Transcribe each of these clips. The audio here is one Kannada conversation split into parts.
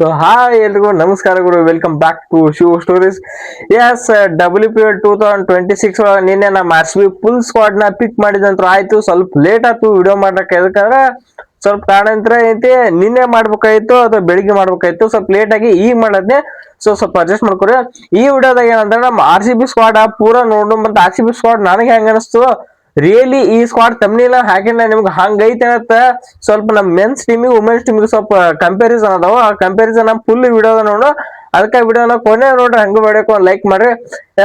ಸೊ ಹಾಯ್ ಎಲ್ರಿಗೂ ನಮಸ್ಕಾರಗಳು welcome back to Shiva stories S W P two thousand twenty six ಒಳಗೆ ನಿನ್ನೆ ನಮ್ಮ ಆರ್ ಸಿ ಬಿ ಫುಲ್ ಸ್ಕ್ವಾಡ್ನ ಪಿಕ್ ಮಾಡಿದಂತ್ರ ಆಯ್ತು. ಸ್ವಲ್ಪ ಲೇಟ್ ಆಯ್ತು ವಿಡಿಯೋ ಮಾಡಕ್ಕೆ ಯಾಕಂದ್ರೆ ಸ್ವಲ್ಪ ಕಾರಣಂತರ ಐತಿ ನಿನ್ನೆ ಮಾಡ್ಬೇಕಾಯ್ತು ಅಥವಾ ಬೆಳಿಗ್ಗೆ ಮಾಡ್ಬೇಕಾಯ್ತು. ಸ್ವಲ್ಪ ಲೇಟ್ ಆಗಿ ಈಗ ಮಾಡದ್ನೆ ಸೊ ಸ್ವಲ್ಪ ಅಡ್ಜಸ್ಟ್ ಮಾಡ್ಕೊರಿ. ಈ ವಿಡಿಯೋದಾಗ ಏನಂದ್ರೆ ನಮ್ಮ ಆರ್ ಸಿ ಬಿ ಸ್ಕ್ವಾಡ್ ಪೂರ ನೋಡು ಮತ್ತೆ ಆರ್ ಸಿ ಬಿ ಸ್ಕ್ವಾಡ್ ನನಗೆ ಹೆಂಗ ಅನಿಸ್ತು? ರಿಯಲಿ ಈ ಸ್ಕ್ವಾಡ್ ತಮ್ಮನಿಲ್ಲ ಹಾಕಿಲ್ಲ ನಿಮ್ಗೆ ಹಂಗೈತೆ ಅಂತ ಸ್ವಲ್ಪ ನಮ್ಮ ಮೆನ್ಸ್ ಟೀಮಿಗೆ ವುಮೆನ್ಸ್ ಟೀಮಿಗೆ ಸ್ವಲ್ಪ ಕಂಪ್ಯಾರಿಸನ್ ಅದಾವ. ಆ ಕಂಪ್ಯಾರಿಸನ್ ಫುಲ್ ವಿಡಿಯೋದ ನೋಡು. ಅದಕ್ಕೆ ವಿಡಿಯೋನ ಕೊನೆ ನೋಡ್ರಿ, ಹಂಗ ಬೇಡಕ್ಕೆ ಒಂದು ಲೈಕ್ ಮಾಡ್ರಿ.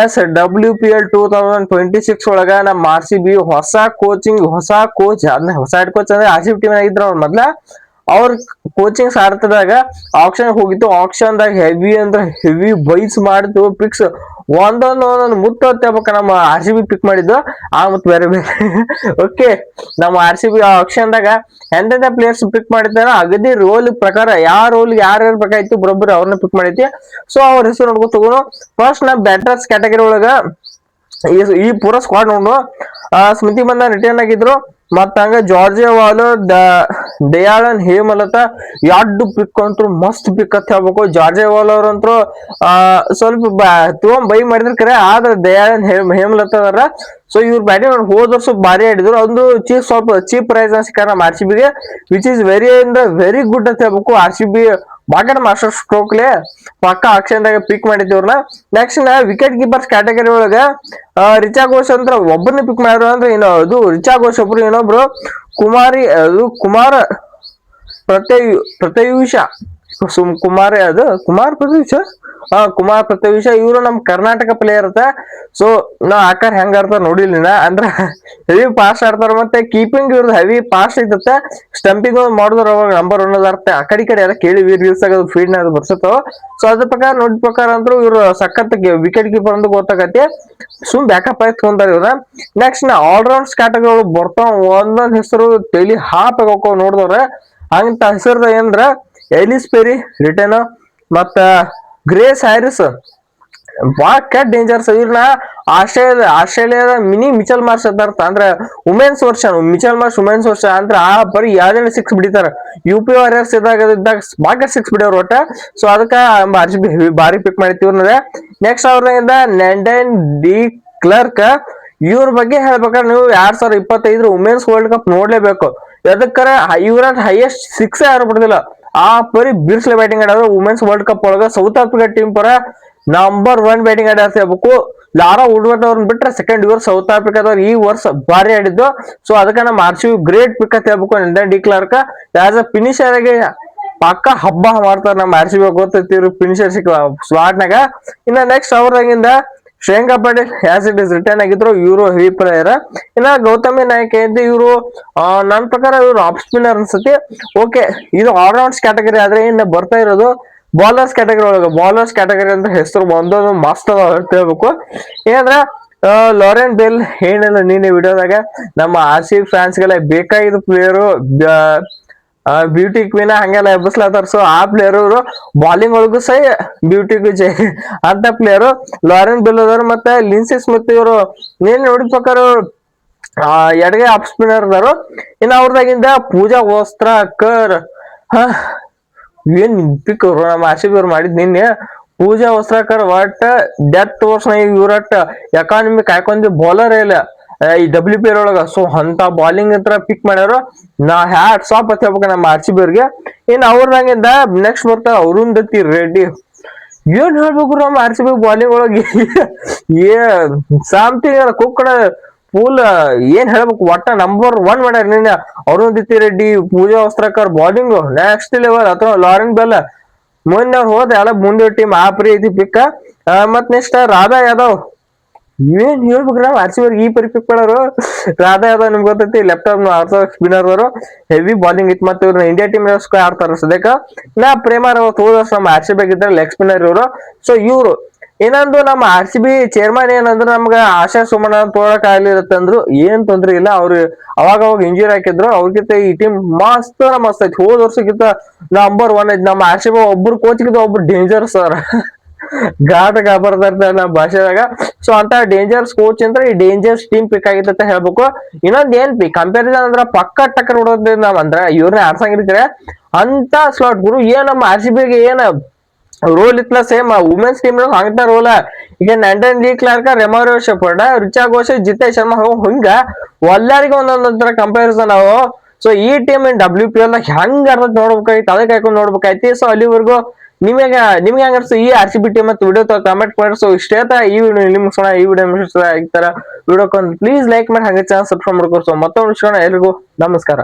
S W P L two thousand twenty six ಒಳಗ ನಮ್ಮ ಆರ್ ಸಿ ಬಿ ಹೊಸ ಕೋಚಿಂಗ್ ಹೊಸ ಕೋಚ್ ಅದನ್ನ ಹೊಸ ಕೋಚ್ ಅಂದ್ರೆ ಆರ್ ಸಿ ಬಿ ಟೀಮ್ ಆಗಿದ್ರು ಅವ್ರ ಮೊದ್ಲ. ಅವ್ರ ಕೋಚಿಂಗ್ ಸಾರ್ಥದಾಗ ಆಕ್ಷನ್ ಹೋಗಿತ್ತು. ಆಕ್ಷನ್ ದಾಗ ಹೆವಿ ಅಂದ್ರೆ ಹೆವಿ ಬೈಸ್ ಮಾಡಿದ್ವು ಪಿಕ್ಸ್ ಒಂದೊಂದು ಒಂದೊಂದು ಮುತ್ತ ನಮ್ಮ ಆರ್ ಸಿ ಬಿ ಪಿಕ್ ಮಾಡಿದ್ದು. ಆ ಮತ್ತೆ ಬೇರೆ ಬೇರೆ. ಓಕೆ ನಮ್ಮ ಆರ್ ಸಿ ಬಿ ಆಕ್ಷನ್ ದಾಗ ಎಂತೆಂತ ಪ್ಲೇಯರ್ಸ್ ಪಿಕ್ ಮಾಡಿದ್ದಾರ ಅಗದಿ ರೋಲ್ ಪ್ರಕಾರ ಯಾವ ರೋಲ್ ಯಾರು ಬೇಕಾಯ್ತು ಬರೋಬ್ಬರಿ ಅವ್ರನ್ನ ಪಿಕ್ ಮಾಡೈತಿ ಸೊ ಅವ್ರ ಹೆಸರು ನೋಡ್ಕೊ ತಗೋನು ಫಸ್ಟ್ ನಾ ಬ್ಯಾಟರ್ಸ್ ಕ್ಯಾಟಗರಿ ಒಳಗ ಈ ಪೂರ ಸ್ಕ್ವಾಡ್ ನೋಡು ಸ್ಮೃತಿ ಮಂದ ರಿಟರ್ನ್ ಆಗಿದ್ರು. ಮತ್ತ ಹಂಗ ಜಾರ್ಜಿಯಾ ವಾಲ್ ದ ದಯಾಳನ್, ಹೇಮಲತ ಎರಡು ಪಿಕ್ ಅಂತೂ ಮಸ್ತ್ ಪಿಕ್ ಅಂತ ಹೇಳ್ಬೇಕು. ಜಾರ್ಜೆ ವಾಲರ್ ಅಂತೂ ಆ, ಸ್ವಲ್ಪ ತಗೊಂಡ್ ಬೈ ಮಾಡಿದ್ರ ಕರೆ, ಆದ್ರ ದಯಾಳನ್ ಹೇಮ್ ಹೇಮಲತ ಅದರ ಸೊ ಇವ್ರ ಬ್ಯಾಟಿಂಗ್ ಹೋದ ವರ್ಷ ಭಾರಿ ಆಡಿದ್ರು. ಒಂದು ಚೀಪ್ ಸ್ವಲ್ಪ, ಚೀಪ್ ಪ್ರೈಸ್ ಕಾರಣ ಆರ್ ಸಿ ಬಿಗೆ ವಿಚ್ ಇಸ್ ವೆರಿ ಅಂದ್ರ ವೆರಿ ಗುಡ್ ಅಂತ ಹೇಳ್ಬೇಕು. R C B basket master ಸ್ಟ್ರೋಕ್ಲೆ ಪಕ್ಕ ಆಕ್ಷನ್ದಾಗ ಪಿಕ್ ಮಾಡಿದ್ದೀವ್ರನ್ನ ನೆಕ್ಸ್ಟ್ ನಾ ವಿಕೆಟ್ ಕೀಪರ್ಸ್ ಕ್ಯಾಟಗರಿ ಒಳಗ ರಿಚಾ ಘೋಷ್ ಅಂತ ಒಬ್ಬರನ್ನ ಪಿಕ್ ಮಾಡಿದ್ರು ಅಂದ್ರೆ ಏನೋ ಅದು ರಿಚಾ ಘೋಷ್ ಒಬ್ರು, ಇನ್ನೊಬ್ರು ಕುಮಾರಿ ಅದು ಕುಮಾರ ಪ್ರತ್ಯಯು ಪ್ರತ್ಯಯುಷ. ಕುಮಾರ್ ಅದು ಕುಮಾರ್ ಪ್ರತ್ಯಯುಷ. ಹಾ, ಕುಮಾರ್ ಪ್ರತ್ಯಯುಷ ಇವರು ನಮ್ ಕರ್ನಾಟಕ ಪ್ಲೇಯರ್ ಅತ ಸೊ ನಾ ಆಕಾರ ಹೆಂಗ ಆಡ್ತಾರ ನೋಡಿಲ್ಲ ಅಂದ್ರ ಹೆವಿ ಫಾಸ್ಟ್ ಆಡ್ತಾರ ಮತ್ತೆ ಕೀಪಿಂಗ್ ಇವ್ರದ್ದು ಹೆವಿ ಫಾಸ್ಟ್ ಐತತ್ತ ಸ್ಟಂಪಿಂಗ್ ಮಾಡಿದ್ರ ಅವಾಗ ನಂಬರ್ ಒನ್ ಅದಾರ್ಥ ಆ ಕಡೆ ಕಡೆ ಎಲ್ಲ ಕೇಳಿ ರೀಲ್ಸ್ ಆಗೋದು ಫೀಡ್ನ ಬರ್ಸತ್ತವ. ಸೊ ಅದ್ರ ಪ್ರಕಾರ ನೋಡಿದ ಪ್ರಕಾರ ಅಂದ್ರು ಇವ್ರು ಸಖತ್ ವಿಕೆಟ್ ಕೀಪರ್ ಅಂತ ಗೊತ್ತಾಗತ್ತೆ. ಸುಮ್ ಬ್ಯಾಕಪ್ ಆಯ್ತು ತಗೊಂತಾರ ಇವ್ರ. ನೆಕ್ಸ್ಟ್ ನಾ ಆಲ್ರೌಂಡ್ಸ್ ಕ್ಯಾಟಗರಿ ಬರ್ತಾವ. ಒಂದೊಂದ್ ಹೆಸರು ತಲಿ ಹಾಪ್ ಹೋಗೋ ನೋಡಿದವ್ರ. ಹಂಗಂತ ಹೆಸರ್ದ ಏನಂದ್ರ ಎಲಿಸ್ ಪೆರಿ ರಿಟರ್ನ್ ಮತ್ತ ಗ್ರೇಸ್ ಹ್ಯಾರಿಸ್ ಬಾಳ ಕೆಟ್ಟ ಡೇಂಜರ್ಸ್ ಇವ್ರನ್ನ ಆಸ್ಟ್ರೇಲಿಯಾ ಆಸ್ಟ್ರೇಲಿಯಾದ ಮಿನಿ ಮಿಚಲ್ ಮಾರ್ಸ್ ಅರ್ಥ ಅಂದ್ರೆ ವುಮೆನ್ಸ್ ವರ್ಷ ಮಿಚಲ್ ಮಾರ್ಸ್ ವುಮೆನ್ಸ್ ವರ್ಷ ಅಂದ್ರೆ ಆ ಬರೀ ಯಾವ್ದೇ ಸಿಕ್ಸ್ ಬಿಡಿತಾರ. ಯು ಪಿ ವಾರಿಯರ್ಸ್ ಇದ್ದಾಗ ಇದ್ದಾಗ ಭಾಗ ಸಿಕ್ಸ್ ಬಿಡೋರು ಒಟ್ಟ. ಸೊ ಅದಕ್ಕ ಅರ್ಜಿ ಭಾರಿ ಪಿಕ್ ಮಾಡಿತ್ತು ನೆಕ್ಸ್ಟ್ ಅವ್ರಿಂದ ನೆಂಡನ್ ಡಿ ಕ್ಲರ್ಕ್ ಇವ್ರ ಬಗ್ಗೆ ಹೇಳ್ಬೇಕಾದ್ರೆ ನೀವು ಎರಡ್ ಸಾವಿರದ ಇಪ್ಪತ್ತೈದರ ವುಮೆನ್ಸ್ ವರ್ಲ್ಡ್ ಕಪ್ ನೋಡ್ಲೇಬೇಕು. ಎದಕ್ಕರ ಇವ್ರ ಹೈಯೆಸ್ಟ್ ಸಿಕ್ಸ್ ಯಾರು ಬಿಡುದಿಲ್ಲ. ಆ ಪರಿ ಬಿರ್ಸ್ಲೆ ಬ್ಯಾಟಿಂಗ್ ಆಡೋರು ವುಮೆನ್ಸ್ ವರ್ಲ್ಡ್ ಕಪ್ ಒಳಗ ಸೌತ್ ಆಫ್ರಿಕಾ ಟೀಮ್ ಪರ ನಂಬರ್ ಒನ್ ಬ್ಯಾಟಿಂಗ್ ಆಡಾರ್ತ ಹೇಳ್ಬೇಕು ಲಾರಾ ವುಡ್ವರ್ಡ್ ಅವ್ರನ್ನ ಬಿಟ್ರೆ ಸೆಕೆಂಡ್ ಇವರ್ ಸೌತ್ ಆಫ್ರಿಕಾದವ್ರು ಈ ವರ್ಷ ಭಾರಿ ಆಡಿದ್ದು. ಸೊ ಅದಕ್ಕೆ ನಮ್ಮ ಆರ್ ಗ್ರೇಟ್ ಪಿಕ್ ಅಂತ ಹೇಳ್ಬೇಕು Nadine de Klerk. As a finisher ಆಗಿ ಪಕ್ಕ ಹಬ್ಬ ಮಾಡ್ತಾರೆ ನಮ್ಮ ಆರ್ ಸಿ ಬಿ ಗೊತ್ತೈತಿ ಫಿನಿಷರ್ ಸಿಕ್ಕ ಸ್ಲಾಟ್ನಾಗ ಇನ್ನ next ಅವ್ರಾಗಿಂದ Shreyanka Patil as it is return ಆಗಿದ್ರು ಇವರು ಹೆವಿ ಪ್ಲೇಯರ್ ಇನ್ನ ಗೌತಮಿ ನಾಯಕ್ ಇದ್ದ ಇವರು ನನ್ನ ಪ್ರಕಾರ ಇವರು ಆಫ್ ಸ್ಪಿನ್ನರ್ ಅನ್ಸುತ್ತೆ. ಓಕೆ ಇದು ಆಲ್ರೌಂಡ್ಸ್ ಕ್ಯಾಟಗರಿ ಆದ್ರೆ ಇನ್ನು ಬರ್ತಾ ಇರೋದು ಬಾಲರ್ಸ್ ಕ್ಯಾಟಗರಿ ಒಳಗೆ. ಬಾಲರ್ಸ್ ಕ್ಯಾಟಗರಿ ಅಂತ ಹೆಸರು ಒಂದೊಂದು ಮಸ್ತ್ ಹೇಳ್ಬೇಕು. ಏನಂದ್ರೆ ಲಾರೆನ್ ಬೆಲ್ ಏನಿಲ್ಲ, ನೀನೇ ವಿಡಿಯೋದಾಗ ನಮ್ಮ ಆರ್ ಸಿ ಫ್ಯಾನ್ಸ್ಗೆಲ್ಲ ಬೇಕಾಗಿದ್ದ ಪ್ಲೇಯರು ಬ್ಯೂಟಿ ಕ್ವೀನ್ ಹಂಗೆಲ್ಲ ಎಬ್ಬಸ್ಲತ್ತಾರ. ಸೊ ಆ ಪ್ಲೇಯರ್ ಅವರು ಬಾಲಿಂಗ್ ಒಳಗು ಸೈ ಬ್ಯೂಟಿ ಜೈ. ಅಂತ ಪ್ಲೇಯರ್ ಲಾರೆನ್ ಬಿಲ್ ಅದಾರ ಮತ್ತೆ ಲಿನ್ಸಿ ಸ್ಮಿತ್ ಇವರು ನೀನ್ ನೋಡಿದ ಪ್ರಕಾರ ಎಡಗೆ ಆಫ್ ಸ್ಪಿನ್ನರ್ ಅದಾರು ಇನ್ನು ಅವ್ರದಾಗಿಂದ ಪೂಜಾ ವಸ್ತ್ರಕರ್. ಹ, ಏನ್ ಪಿಕ್ ನಮ್ಮ ಆರ್ ಇವ್ರು ಮಾಡಿದ್ ನಿನ್ನೆ ಪೂಜಾ ವಸ್ತ್ರಕರ್. ಒಟ್ಟ ಡೆತ್ ವರ್ಷ ಇವ್ರಟ್ ಎಕಾನಮಿ ಕಾಯ್ಕೊಂಡಿ ಬೌಲರ್ ಇಲ್ಲ. ಈ ಡಬ್ಲ್ಯೂ ಪಿ ಒಳಗ, ಸೊ ಅಂತ ಬಾಲಿಂಗ್ ಹತ್ರ ಪಿಕ್ ಮಾಡ್ಯಾರ, ನಾ ಹ್ಯಾಟ್ ಸಾಪ್ ಅಂತ ಹೇಳ್ಬೇಕು ನಮ್ಮ ಆರ್ ಸಿ ಬಿ ಅವ್ರಿಗೆ. ಇನ್ ಅವ್ರನಾಗಿಂದ ನೆಕ್ಸ್ಟ್ ಬರ್ತಾರ ಅರುಣ್ ದತ್ತಿ ರೆಡ್ಡಿ ಏನ್ ಹೇಳ್ಬೇಕು ನಮ್ಮ ಆರ್ ಸಿ ಬಿ ಬಾಲಿಂಗ್ ಒಳಗೆ? ಏ ಸಾಮ್ಥಿಂಗ್ ಕುಕ್ಕಡ ಫುಲ್ ಏನ್ ಹೇಳ್ಬೇಕು, ಒಟ್ಟ ನಂಬರ್ ಒನ್ ಮಾಡ್ಯಾರ ನಿನ್ನ. ದತ್ತಿ Reddy Pooja Vastrakar bowling next level ಅಥವಾ ಲಾರೆನ್ ಬೆಲ್ಲ ಮೊನ್ನೆ ಅವ್ರು ಹೋದ, ಎಲ್ಲ ಮುಂದೆ ಟೀಮ್ ಆ ಪ್ರೀತಿ ಪಿಕ್ಕ ಮತ್ ನೆಕ್ಸ್ಟ್ ರಾಧಾ ಯಾದವ್. ಏನ್ ಹೇಳ್ಬೇಕ್ರ ಆರ್ ಈ ಪರಿ ಪಿಕ್ ಮಾಡೋರು ರಾಧಾ ಯಾದವ್ ನಿಮ್ಗೆ ಗೊತ್ತೈತಿ ಲೆಫ್ಟ್ ಆರ್ಥೋಡಾಕ್ಸ್ ಸ್ಪಿನ್ನರ್ ಅವರು ಹೆವಿ ಬಾಲಿಂಗ್ ಇತ್ತು ಮತ್ತೆ ಇವ್ರನ್ನ ಇಂಡಿಯಾ ಟೀಮ್ ಆಡ್ತಾರ ಸದ್ಯಕ್ಕ. ನಾ ಪ್ರೇಮಾರ್ ಅವ್ರು ವರ್ಷ ನಮ್ಮ R C B leg spinner ಇವರು. ಸೊ ಇವ್ರು ಏನಂದು ನಮ್ಮ ಆರ್ ಸಿ ಬಿ ಚೇರ್ಮನ್ ಏನಂದ್ರು ನಮ್ಗೆ ಆಶಾ ಸುಮನ ತೋರಕ್ ಆಗ್ಲಿರತ್ತಂದ್ರು ಏನ್ ತೊಂದ್ರೆ ಇಲ್ಲ, ಅವ್ರು ಅವಾಗ ಅವಾಗ ಇಂಜುರಿ ಹಾಕಿದ್ರು. ಅವ್ರಿಗಿಂತ ಈ ಟೀಮ್ ಮಸ್ತ್ ಮಸ್ತ್ ಐತಿ ಹೋದ್ ವರ್ಷಕ್ಕಿಂತ ನಂಬರ್ ಒನ್ ಐತಿ. ನಮ್ಮ ಆರ್ ಸಿ ಬಿ ಒಬ್ರು ಕೋಚ್ಗಿಂತ ಒಬ್ರು ಡೇಂಜರ್ಸ್ ಅವ್ರ ಘಾಟ ಕಾಪಾಡ್ತಾ ನಮ್ಮ ಭಾಷೆದಾಗ. ಸೊ ಅಂತ ಡೇಂಜರ್ಸ್ ಕೋಚ್ ಅಂದ್ರೆ ಈ ಡೇಂಜರ್ಸ್ ಟೀಮ್ ಪಿಕ್ ಆಗಿತ್ತು ಅಂತ ಹೇಳ್ಬೇಕು. ಇನ್ನೊಂದ್ ಏನ್ ಪಿ ಕಂಪ್ಯಾರಿಸನ್ ಅಂದ್ರ ಪಕ್ಕ ಟಕ್ಕರ್ ಹೊಡೋದ್ ನಾವ್ ಅಂದ್ರ ಇವ್ರನ್ನ ಆಡ್ಸಂಗಿರ್ತಾರೆ ಅಂತ ಸ್ಲಾಟ್ ಗುರು, ಏನ್ ನಮ್ಮ ಆರ್ ಸಿ ಬಿಗೆ ಏನ ರೋಲ್ ಇತ್ತಲ್ಲ ಸೇಮ್ ವುಮೆನ್ಸ್ ಟೀಮ್ ಹಂಗತ ರೋಲ್ ಈಗ ನಂಡನ್ ಲೀ ಕ್ಲಾರ್ಕ ರೆಮಾರೋ ಶೆಫರ್ಡ್, ರಿಚಾ ಘೋಷ್, ಜಿತೇಶ್ ಶರ್ಮಾ ಹಿಂಗ ಎಲ್ಲರಿಗೂ ಒಂದೊಂದೊಂದರ ಕಂಪ್ಯಾರಿಸನ್ ನಾವು ಸೊ ಈ ಟೀಮ್ ಡಬ್ಲ್ಯೂ ಪಿ ಎಲ್ ಹೆಂಗ್ ಅರ್ಧ ನೋಡ್ಬೇಕಾಯ್ತು ಅದಕ್ಕೆ ನೋಡ್ಬೇಕಾಯ್ತಿ. ಸೊ ಅಲ್ಲಿವರೆಗೂ ನಿಮಗೆ, ನಿಮ್ಗೆ ಹೆಂಗ ಅನ್ಸ್ತು ಈ ಆರ್ ಸಿ ಬಿ ಟಿ ಮತ್ತು ವಿಡಿಯೋ ಕಮೆಂಟ್ ಮಾಡಿ? ಸೊ ಇಷ್ಟೇ ತ ಈ ವಿಡಿಯೋ ನಿಮ್ಗೆ ಸೋಣ ಈ ವಿಡಿಯೋ ಈ ವಿಡಿಯೋ ವಿಡಿಯೋಕ್ಕೊಂದು ಪ್ಲೀಸ್ ಲೈಕ್ ಮಾಡಿ, ಹಾಗೆ ಚಾನಲ್ ಸಬ್ಸ್ಕ್ರೈಬ್ ಮಾಡ್ಕೊ ಸೊ ಮತ್ತೊಂದು ವಿಷಯ ಎಲ್ರಿಗೂ ನಮಸ್ಕಾರ.